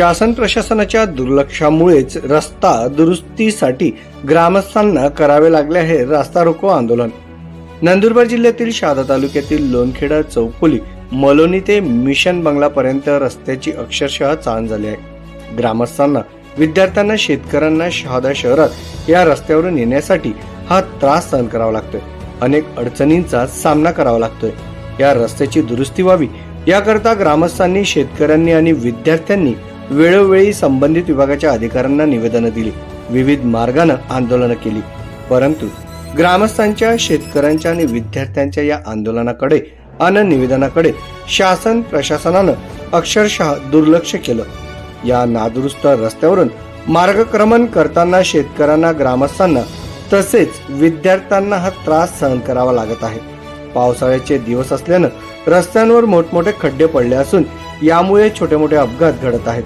शासन प्रशासनाच्या दुर्लक्षामुळेच रस्ता दुरुस्तीसाठी ग्रामस्थांना करावे लागले आहे रास्ता रोको आंदोलन. नंदुरबार जिल्ह्यातील शहादा तालुक्यातील लोणखेडा चौकोली मलोनी ते मिशन बंगलापर्यंत रस्त्याची अक्षरशः चाण झाली आहे. ग्रामस्थांना विद्यार्थ्यांना शेतकऱ्यांना शहादा शहरात या रस्त्यावरून येण्यासाठी हा त्रास सहन करावा लागतोय. अनेक अडचणींचा सामना करावा लागतोय. या रस्त्याची दुरुस्ती व्हावी याकरता ग्रामस्थांनी शेतकऱ्यांनी आणि विद्यार्थ्यांनी वेळोवेळी संबंधित विभागाच्या अधिकाऱ्यांना निवेदनं दिली. विविध मार्गानं आंदोलनं केली. परंतु ग्रामस्थांच्या शेतकऱ्यांच्या आणि विद्यार्थ्यांच्या या आंदोलनाकडे अन निवेदनाकडे शासन प्रशासनानं अक्षरशः दुर्लक्ष केलं. या नादुरुस्त रस्त्यावरून मार्गक्रमण करताना शेतकऱ्यांना ग्रामस्थांना तसेच विद्यार्थ्यांना हा त्रास सहन करावा लागत आहे. पावसाळ्याचे दिवस असल्यानं रस्त्यांवर मोठमोठे खड्डे पडले असून यामुळे छोटे मोठे अपघात घडत आहेत.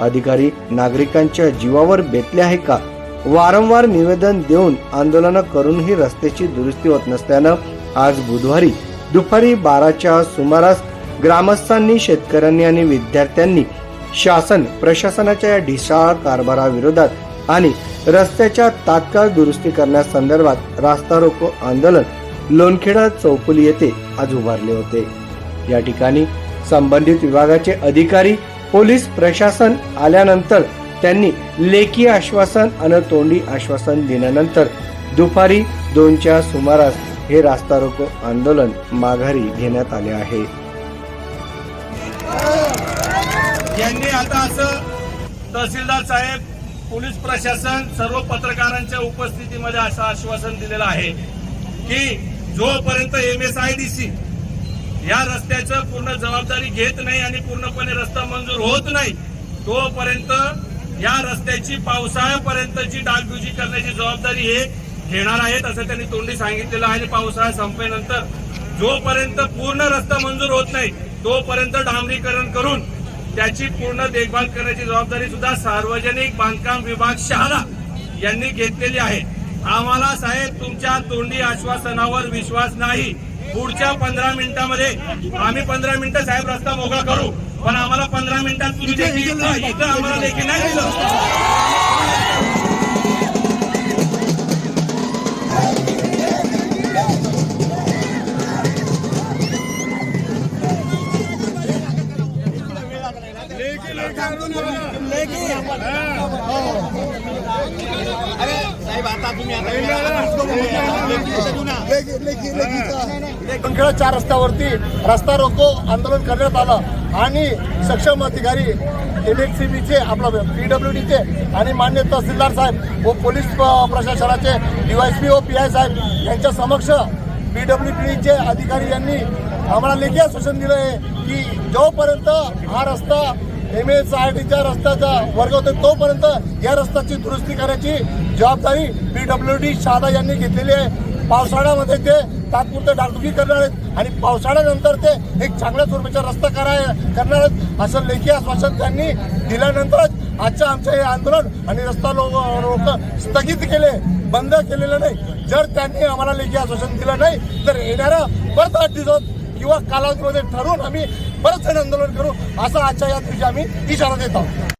अधिकारी नागरिकांच्या जीवावर बेतले आहे का? वारंवार निवेदन देऊन आंदोलन करूनही रस्त्याची दुरुस्ती होत नसल्यानं आज बुधवारी दुपारी बाराच्या सुमारास ग्रामस्थांनी शेतकऱ्यांनी आणि विद्यार्थ्यांनी शासन प्रशासनाच्या या ढिसाळ कारभाराविरोधात आणि रस्त्याच्या तात्काळ दुरुस्ती करण्यासंदर्भात रास्ता रोको आंदोलन लोणखेडा चौफुली येथे आज उभारले होते. या ठिकाणी संबंधित विभागाचे अधिकारी पोलीस प्रशासन आल्यानंतर त्यांनी लेखी आश्वासन आणि तोंडी आश्वासन दिल्यानंतर दुपारी दोनच्या सुमारास हे रास्ता रोको आंदोलन माघारी घेण्यात आले आहे. यांनी आता असं तहसीलदार साहेब पोलीस प्रशासन सर्व पत्रकारांच्या उपस्थितीमध्ये असं आश्वासन दिलेलं आहे की जोपर्यंत M S I D C या रस्त्याचं पूर्ण जबाबदारी घेत नाही आणि पूर्णपणे रस्ता मंजूर होत नाही तोपर्यंत या रस्त्याची पावसाळ्यापर्यंतची डागडुजी करण्याची जबाबदारी हे घेणार आहेत असं त्यांनी तोंडी सांगितलेलं आहे. आणि पावसाळा संपेनंतर जोपर्यंत पूर्ण रस्ता मंजूर होत नाही तोपर्यंत डांबरीकरण करून त्याची पूर्ण देखभाल करण्याची जबाबदारी सुद्धा सार्वजनिक बांधकाम विभाग शहादा यांनी घेतलेली आहे. आम्हाला साहेब तुमच्या तोंडी आश्वासनावर विश्वास नाही. पुढच्या पंधरा मिनिटांमध्ये आम्ही पंधरा मिनिटं साहेब रस्ता मोकळा करू पण आम्हाला पंधरा मिनिटात तुम्ही इथं इथं आम्हाला लेखी नाही दिलं पंखेडा चार रस्त्यावरती रस्ता रोको आंदोलन करण्यात आलं. आणि सक्षम अधिकारी एम एस सी बीचे आपलं पीडब्ल्यू डीचे आणि मान्य तहसीलदार साहेब व पोलीस प्रशासनाचे डीवायसपी व पी आय साहेब यांच्या समक्ष पीडब्ल्यू डीचे अधिकारी यांनी आम्हाला लेखी आश्वासन दिलं आहे की जोपर्यंत हा रस्ता एम एस आय टीच्या रस्त्याचा वर्ग होतो तोपर्यंत या रस्त्याची दुरुस्ती करण्याची जबाबदारी पीडब्ल्यू डी शहादा यांनी घेतलेली आहे. पावसाळ्यामध्ये ते तात्पुरतं डागडुगी करणार आहेत. आणि पावसाळ्यानंतर ते एक चांगल्या स्वरूपाचा रस्ता कराय करणार आहेत. असं लेखी आश्वासन त्यांनी दिल्यानंतरच आजचं आमचं हे आंदोलन आणि रस्ता लोक लोक स्थगित केले बंद केलेलं नाही. जर त्यांनी आम्हाला लेखी आश्वासन दिलं नाही तर येणाऱ्या परत आठ दिवसात किंवा कालावधीमध्ये ठरवून आम्ही परत आंदोलन करू असं आजच्या या दिवशी आम्ही इशारा देत आहोत.